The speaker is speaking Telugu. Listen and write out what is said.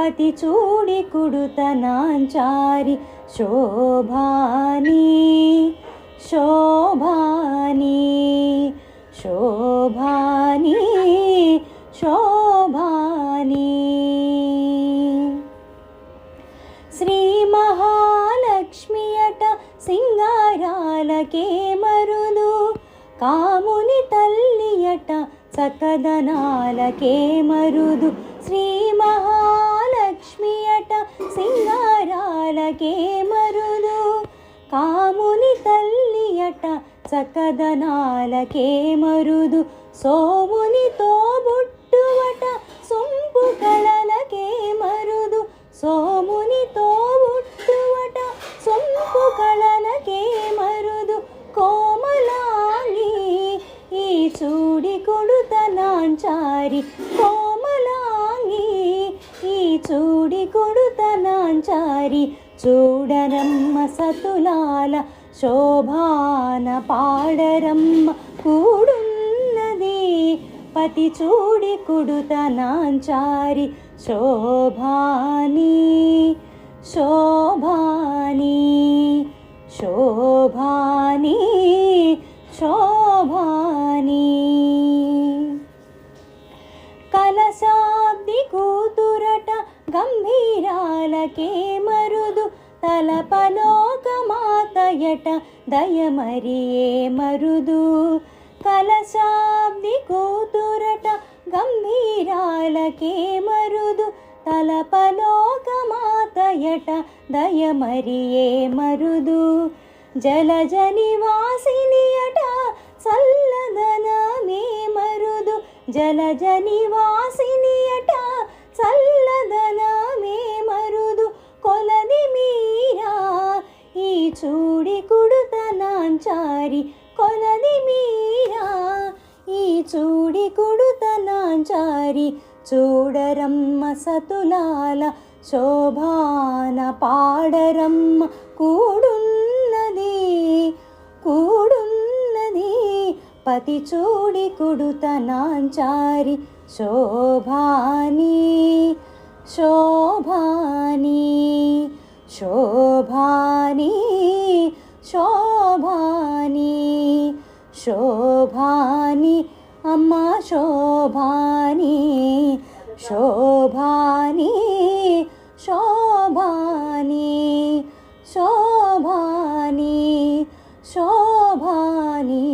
పతి చూడి కుడుతనాంచారి శోభాని శోభాని శోభాని శోభాని. శ్రీ మహాలక్ష్మి అట సింగారాలకే మరుదు కాముని తల్లి అట సకదనాలకే మరుదు. శ్రీ మహా సింగారాలకే మరుదు కాముని తల్లి అట చకదనాలకే మరుదు. సోమునితో బుట్టువట సొంపు కళలకే మరుదు. సోమునితో బుట్టువట సొంపు కళలకే మరుదు. కోమలాంగి ఈ చూడి కొడుతనాంచారి కోమలాంగి ఈ చూడి కొడుతనాంచారి చూడరమ్మ సతులాల శోభాన పాడరమ్మ కూడున్నది. పతి చూడి కుడుతనాంచారి శోభాని శోభాని శోభాని శోభాని. కలశాబ్ది కూతురట గంభీర గంభీరాలకే మరుదు తలపలోక మాతయట దయమరియే మరుదు. కలశాబ్ది కూతురట గంభీరాలకే మరుదు తలపలోక మాతయట దయమరియే మరుదు. జలజ నివాసినియట చల్లదనమే మరుదు జలజ నివాసిని కుడుతనాంచారి కొలది మీరా ఈ చూడి కుడుతనాంచారి చూడరమ్మ సతులాల శోభాన పాడరమ్మ కూడున్నది కూడున్నది పతి చూడి కుడుతనాంచారి శోభాని శోభాని శోభాని శోభాని శోభాని అమ్మ శోభాని శోభాని శోభాని శోభాని శోభాని